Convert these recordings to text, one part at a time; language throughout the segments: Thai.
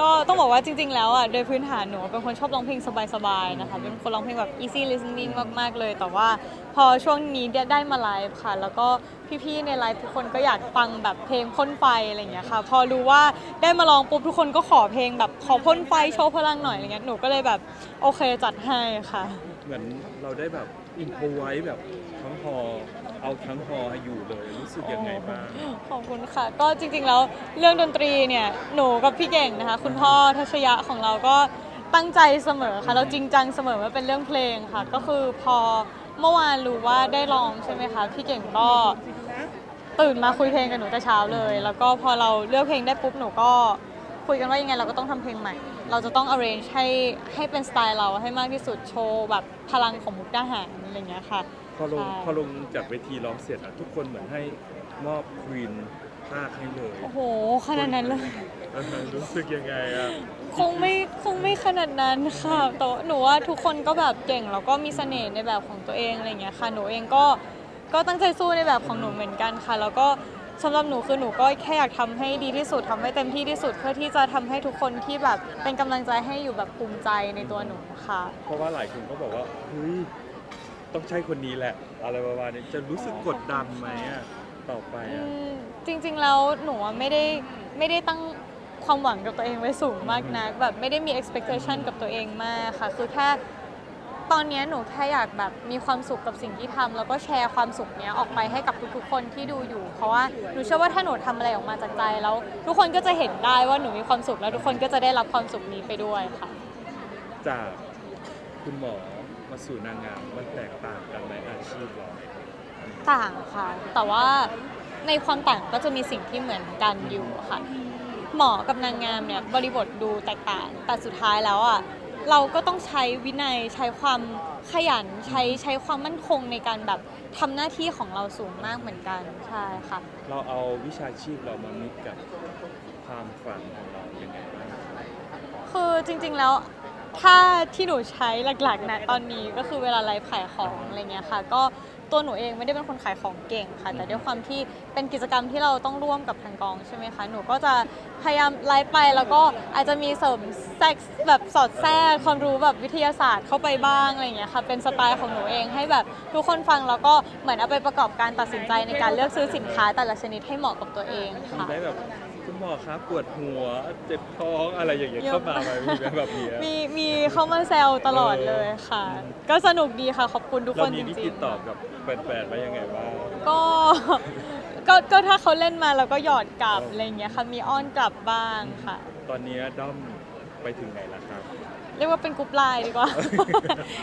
ก็ต้องบอกว่าจริง ๆ แล้วอะโดยพื้นฐานหนูเป็นคนชอบร้องเพลงสบายๆนะคะเป็นคนร้องเพลงแบบ easy listening มากๆเลย แต่ว่าพอช่วงนี้ได้ได้มาไลฟ์ค่ะ แล้วก็พี่ๆในไลฟ์ทุกคนก็อยากฟังแบบเพลงพ่นไฟอะไรอย่างเงี้ยค่ะ พอรู้ว่าได้มาลองปุ๊บทุกคนก็ขอเพลงแบบขอพ่นไฟโชว์พลังหน่อยอะไรเงี้ยหนูก็เลยแบบโอเคจัดให้ค่ะ เหมือนเราได้แบบอินโฟไว้แบบทั้งฮอเอาทั้งฮออยู่เลยรู้สึกยังไงบ้าง ขอบคุณค่ะ ก็จริงๆแล้วเรื่องดนตรีเนี่ยหนูกับพี่เก่งนะคะ คุณพ่อทัชยะของเราก็ตั้งใจเสมอค่ะ เราจริงจังเสมอว่าเป็นเรื่องเพลงค่ะ ก็คือพอเมื่อวานรู้ว่าได้ร้องใช่ไหมคะพี่เก่งก็ตื่นมาคุยเพลงกับหนูแต่เช้าเลย แล้วก็พอเราเลือกเพลงได้ปุ๊บหนูก็คุยกันว่ายังไงเราก็ต้องทำเพลงใหม่ เราจะต้อง arrange ให้ให้เป็นสไตล์เราให้มากที่สุดโชว์แบบพลังของมุกดาหารอะไรอย่างเงี้ยค่ะพอลงใช่พอลงจากเวทีร้องเสร็จอะทุกคนเหมือนให้มอบควีนภาคให้เลยโอ้โหขนาดนั้นเลยเออรู้สึกยังไงอะคงไม่คงไม่ขนาดนั้นค่ะแต่ว่าหนูว่าทุกคนก็แบบเก่งแล้วก็มีเสน่ห์ในแบบของตัวเองอะไรอย่างเงี้ยค่ะหนูเองก็ก็ตั้งใจสู้ในแบบของหนูเหมือนกันค่ะ แล้วก็ สำหรับหนูคือหนูก็แค่อยากทำให้ดีที่สุดทำให้เต็มที่ที่สุด เพื่อที่จะทำให้ทุกคนที่แบบเป็นกำลังใจให้อยู่แบบภูมิใจในตัวหนูค่ะ เพราะว่าหลายคนก็บอกว่าเฮ้ยต้องใช่คนนี้แหละ อะไรประมาณนี้จะรู้สึกกดดันไหมอะต่อไปอือะมจริงๆ แล้วหนูอะไม่ได้ไม่ได้ตั้งความหวังกับตัวเองไว้สูงมากนัก แบบไม่ได้มี expectation กับตัวเองมากค่ะ คือแค่ ตอนเนี้ยหนูแค่อยากแบบมีความสุขกับสิ่งที่ทำแล้วก็แชร์ความสุขเนี้ยออกไปให้กับทุกๆ คนที่ดูอยู่ เพราะว่าหนูเชื่อว่าถ้าหนูทำอะไรออกมาจากใจแล้ว ทุกคนก็จะเห็นได้ว่าหนูมีความสุขแล้วทุกคนก็จะได้รับความสุขนี้ไปด้วยค่ะ จากคุณหมอมาสู่นางงามมันแตกต่างกันในอาชีพเราต่างค่ะ แต่ว่าในความต่างก็จะมีสิ่งที่เหมือนกันอยู่ค่ะ หมอกับนางงามเนี่ยบริบทดูแตกต่าง แต่สุดท้ายแล้วอะ เราก็ต้องใช้วินัยใช้ความขยันใช้ใช้ความมั่นคงในการแบบทำหน้าที่ของเราสูงมากเหมือนกันใช่ค่ะ เราเอาวิชาชีพเรามามิกกับความฝันของเรายังไงบ้างคือจริงๆแล้วถ้าที่หนูใช้หลักๆนะตอนนี้ก็คือเวลาไลฟ์ขายของอะไรเงี้ยค่ะ ก็ ตัวหนูเองไม่ได้เป็นคนขายของเก่งค่ะ แต่ด้วยความที่เป็นกิจกรรมที่เราต้องร่วมกับทางกองใช่ไหมคะ หนูก็จะพยายามไลฟ์ไปแล้วก็อาจจะมีเสริมแทรกแบบสอดแทรกความรู้แบบวิทยาศาสตร์เข้าไปบ้างอะไรเงี้ยค่ะ เป็นสไตล์ของหนูเองให้แบบทุกคนฟังแล้วก็เหมือนเอาไปประกอบการตัดสินใจในการเลือกซื้อสินค้าแต่ละชนิดให้เหมาะกับตัวเองมีค่ะ ได้แบบ คุณหมอครับปวดหัวเจ็บท้องอะไรอย่างเงี้ยเยอะ เข้ามาไหมมีไหมแบบนี้มีมีเข้ามาแซวตลอดเลยค่ะ ก็สนุกดีค่ะขอบคุณทุกเราคนมีจวิริธีงตอบกับแฟนๆว่ายังไงบ้าง ๆ ก็ ก็ก็ถ้าเขาเล่นมาเราก็หยอดกลับอะไรอย่างเงี้ยค่ะมีอ้อนกลับบ้างค่ะ ตอนนี้ด้อมไปถึงไหนแล้วครับ เรียกว่าเป็นกรุ๊ปไลน์ดีกว่า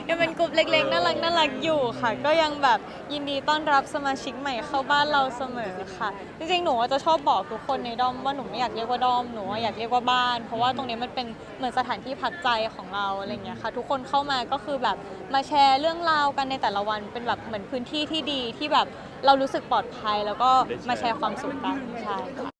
ยังเป็นกรุ๊ปเล็กๆน่ารักน่ารักอยู่ค่ะ ก็ยังแบบยินดีต้อนรับสมาชิกใหม่เข้าบ้านเราเสมอค่ะ จริงๆหนูจะชอบบอกทุกคนในด้อมว่าหนูไม่อยากเรียกว่าด้อมหนูอยากเรียกว่าบ้าน เพราะว่าตรงนี้มันเป็นเหมือนสถานที่พักใจของเราอะไรอย่างเงี้ยค่ะ ทุกคนเข้ามาก็คือแบบมาแชร์เรื่องราวกันในแต่ละวันเป็นแบบเหมือนพื้นที่ที่ดีที่แบบเรารู้สึกปลอดภัยแล้วก็มาแชร์ความสุขกันใช่ค่ะ